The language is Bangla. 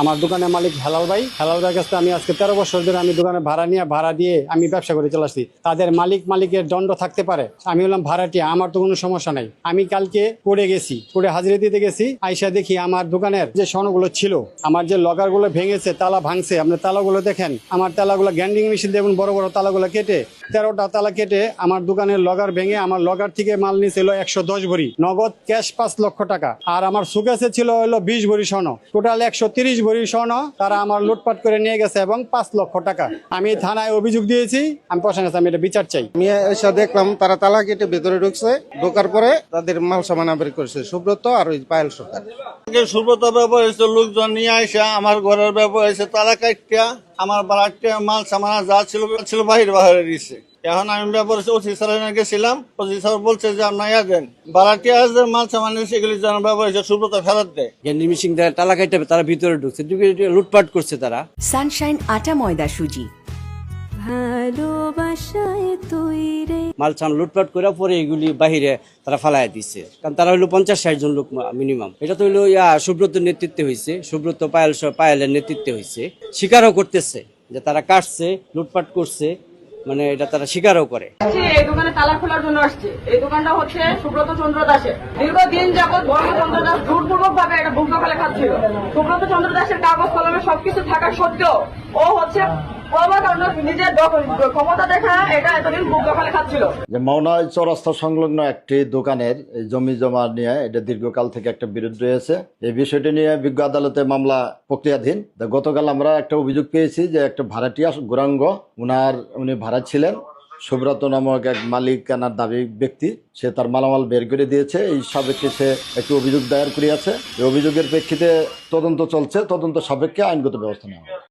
আমার দোকানের মালিক হেলাল ভাই। হেলাল ভাইয়ের কাছে আমি আজকে তেরো বছর ধরে আমি দোকানে ভাড়া নিয়ে, ভাড়া দিয়ে আমি ব্যবসা করে চলে আসছি। তাদের মালিক, মালিকের দণ্ড থাকতে পারে। আমি হলাম ভাড়াটিয়া আমার তো কোনো সমস্যা নাই। আমি কালকে পড়ে গেছি পড়ে হাজিরা দিতে গেছি। আইসা দেখি আমার দোকানের যে স্বর্ণগুলো ছিল, আমার যে লগারগুলো ভেঙেছে, তালা ভাঙছে। আপনার তালাগুলো দেখেন, আমার তালাগুলো গ্যান্ডিং মেশিন দেখুন বড় বড় তালাগুলো কেটে তেরোটা তালা কেটে আমার দোকানের লগার ভেঙে আমার লগার থেকে মাল নিয়েছিল একশো দশ ভরি। নগদ ক্যাশ পাঁচ লক্ষ টাকা। আর আমার সুকেসে ছিল হলো বিশ ভরি স্বর্ণ। টোটাল একশো তিরিশ ভরি স্বর্ণ তারা আমার লুটপাট করে নিয়ে গেছে এবং পাঁচ লক্ষ টাকা। আমি থানায় অভিযোগ দিয়েছি আমি প্রশাসনের কাছে আমি এটা বিচার চাই। আমি এসে দেখলাম তারা তালা কেটে ভেতরে ঢুকছে ঢোকার পরে তাদের মাল সামান বের করেছে সুব্রত আর ওই পায়েল সরকার। সুব্রত ব্যবহার হয়েছে লোকজন নিয়ে আসে আমার ঘরের ব্যবহার হয়েছে তালা কাটিয়া আমার বাড়াটিয়া মাল সামানা যা ছিল ছিল বাহির বাহিরে দিছে। এখন আমি ব্যবহার ওসি স্যারের গেছিলাম ওসি স্যার বলছে যে আপনার ইয়া দেন। বাড়াটি যে মাল সামান সেগুলি যেন ব্যবহার হয়েছে সুব্রত ফেরত দেয়। গ্যান্ডি মিশিং তালা কাটতে তারা ভিতরে ঢুকছে। ঢুকে লুটপাট করছে তারা। সানশাইন আটা ময়দা সুজি। ভালোবাসায় তৈরে মাল চাল লুটপাট করে পরে এগুলি বাহিরে তারা ফালাই দিচ্ছে কারণ তারা হলো পঞ্চাশ ষাট জন লোক মিনিমাম। এটা তো হলো ইয়া, সুব্রতর নেতৃত্বে হয়েছে সুব্রত পায়েল পায়েলের নেতৃত্বে হয়েছে স্বীকারও করতেছে যে তারা কাটছে, লুটপাট করছে মানে এটা তারা স্বীকারও করে। এই দোকানে তালা খোলার জন্য আসছে। এই দোকানটা হচ্ছে সুব্রত চন্দ্র দাসের। দীর্ঘদিন যাবৎ বর্ণ চন্দ্র দাস জোরপূর্বক ভাবে এটা ভূমিকা ফেলে খাচ্ছিল। সুব্রত চন্দ্র দাসের কাগজ কলমে সবকিছু থাকা সত্ত্বেও ও হচ্ছে যে মৌনায় চৌরাস্তা সংলগ্ন একটি দোকানের জমি জমা নিয়ে এটা দীর্ঘকাল থেকে একটা বিরোধ রয়েছে। এই বিষয়টি নিয়ে বিজ্ঞ আদালতে মামলা প্রক্রিয়াধীন। গতকাল আমরা একটা অভিযোগ পেয়েছি যে একটা ভাড়াটিয়া গোরাঙ্গ, উনার উনি ভাড়া ছিলেন। সুব্রত নামক এক মালিকানার দাবি ব্যক্তি, সে তার মালামাল বের করে দিয়েছে। এই সাপেক্ষে সে একটি অভিযোগ দায়ের করিয়াছে। এই অভিযোগের প্রেক্ষিতে তদন্ত চলছে। তদন্ত সাপেক্ষে আইনগত ব্যবস্থা নেওয়া